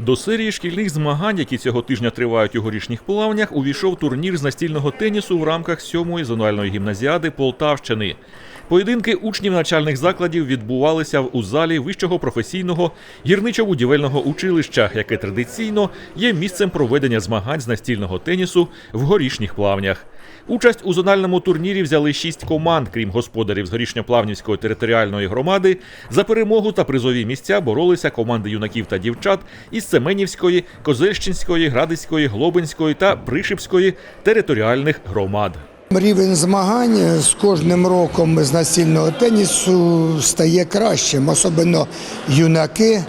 До серії шкільних змагань, які цього тижня тривають у горішніх плавнях, увійшов турнір з настільного тенісу в рамках сьомої зональної гімназіади Полтавщини. Поєдинки учнів навчальних закладів відбувалися у залі вищого професійного гірничо-будівельного училища, яке традиційно є місцем проведення змагань з настільного тенісу в горішніх плавнях. Участь у зональному турнірі взяли шість команд, крім господарів з горішньоплавнівської територіальної громади. За перемогу та призові місця боролися команди юнаків та дівчат із Семенівської, Козельщинської, Градицької, Глобинської та Пришипської територіальних громад. Рівень змагань з кожним роком з настільного тенісу стає кращим, особливо юнаки.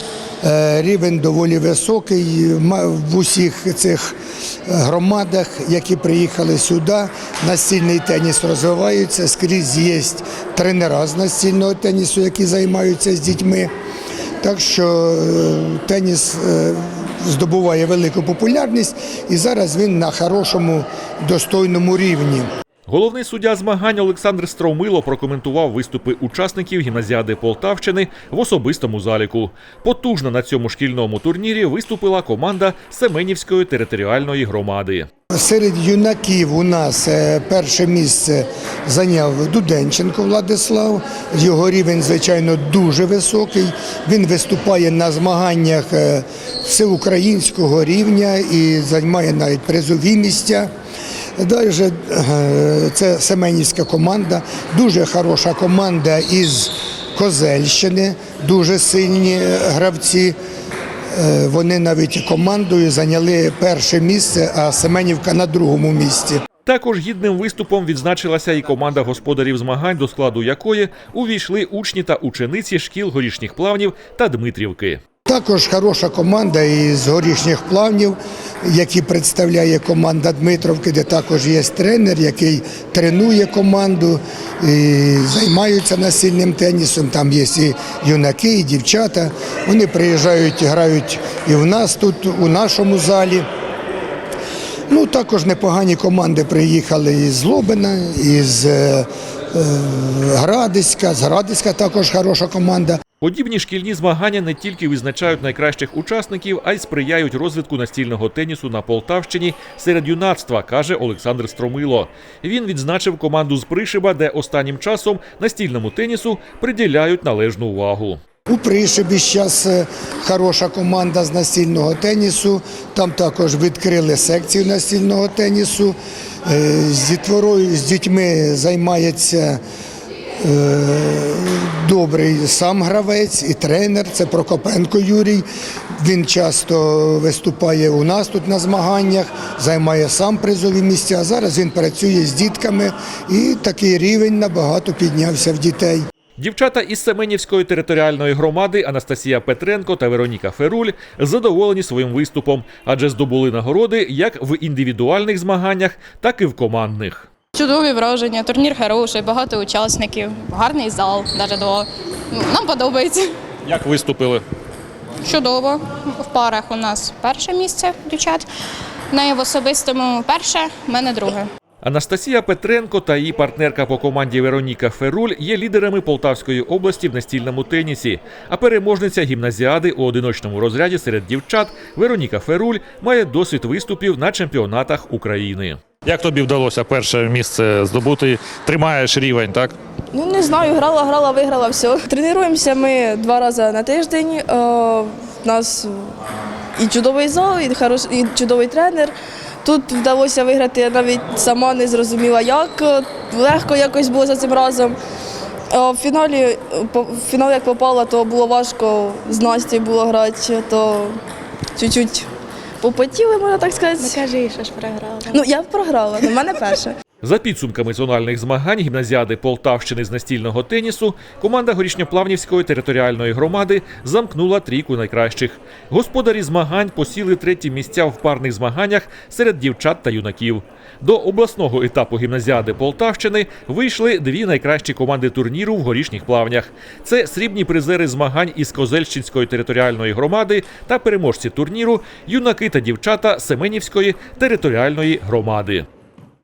Е, Рівень доволі високий в усіх цих громадах, які приїхали сюди. Настільний теніс розвивається. Скрізь є тренера з настільного тенісу, які займаються з дітьми. Так що е, теніс е, здобуває велику популярність і зараз він на хорошому достойному рівні. Головний суддя змагань Олександр Стромило прокоментував виступи учасників гімназіади Полтавщини в особистому заліку. Потужно на цьому шкільному турнірі виступила команда Семенівської територіальної громади. Серед юнаків у нас е, перше місце зайняв Дуденченко Владислав. Його рівень, звичайно, дуже високий. Він виступає на змаганнях е, всеукраїнського рівня і займає навіть призові місця. Далі е, це Семенівська команда, дуже хороша команда із Козельщини, дуже сильні е, гравці. Е, Вони навіть командою зайняли перше місце, а Семенівка на другому місці. Також гідним виступом відзначилася і команда господарів змагань, до складу якої увійшли учні та учениці шкіл горішніх плавнів та Дмитрівки. Також хороша команда із горішніх плавнів, які представляє команда Дмитровки, де також є тренер, який тренує команду і займаються настільним тенісом. Там є і юнаки, і дівчата. Вони приїжджають, грають і в нас тут, у нашому залі. Ну, також непогані команди приїхали із Лобина, із е, е, Градиська. З Градиська також хороша команда. Подібні шкільні змагання не тільки визначають найкращих учасників, а й сприяють розвитку настільного тенісу на Полтавщині серед юнацтва, каже Олександр Стромило. Він відзначив команду з Пришиба, де останнім часом настільному тенісу приділяють належну увагу. У Пришибі зараз хороша команда з настільного тенісу. Там також відкрили секцію настільного тенісу. Е, З з дітьми займається е, добрий сам гравець і тренер. Це Прокопенко Юрій. Він часто виступає у нас тут на змаганнях, займає сам призові місця. Зараз він працює з дітками і такий рівень набагато піднявся в дітей. Дівчата із Семенівської територіальної громади Анастасія Петренко та Вероніка Феруль задоволені своїм виступом, адже здобули нагороди як в індивідуальних змаганнях, так і в командних. Чудові враження, турнір хороший, багато учасників, гарний зал, навіть два. Нам подобається. Як виступили? Чудово. В парах у нас перше місце дівчат. На в особистому перше, в мене друге. Анастасія Петренко та її партнерка по команді Вероніка Феруль є лідерами Полтавської області в настільному тенісі. А переможниця гімназіади у одиночному розряді серед дівчат Вероніка Феруль має досвід виступів на чемпіонатах України. Як тобі вдалося перше місце здобути? Тримаєш рівень, так? Ну не знаю, грала, грала, виграла все. Тренуємося ми два рази на тиждень. Е, У нас і чудовий зал, і, хорош, і чудовий тренер. Тут вдалося виграти, я навіть сама не зрозуміла, як Е, легко якось було за цим разом. А в фіналі, е, в фінал як попала, то було важко з Настю було грати, то чуть-чуть попотіли, можна так сказати. Не кажи, що ж програла. Ну я програла, в мене перше. За підсумками зональних змагань гімназіади Полтавщини з настільного тенісу, команда Горішньоплавнівської територіальної громади замкнула трійку найкращих. Господарі змагань посіли треті місця в парних змаганнях серед дівчат та юнаків. До обласного етапу гімназіади Полтавщини вийшли дві найкращі команди турніру в горішніх плавнях. Це срібні призери змагань із Козельщинської територіальної громади та переможці турніру юнаки та дівчата Семенівської територіальної громади.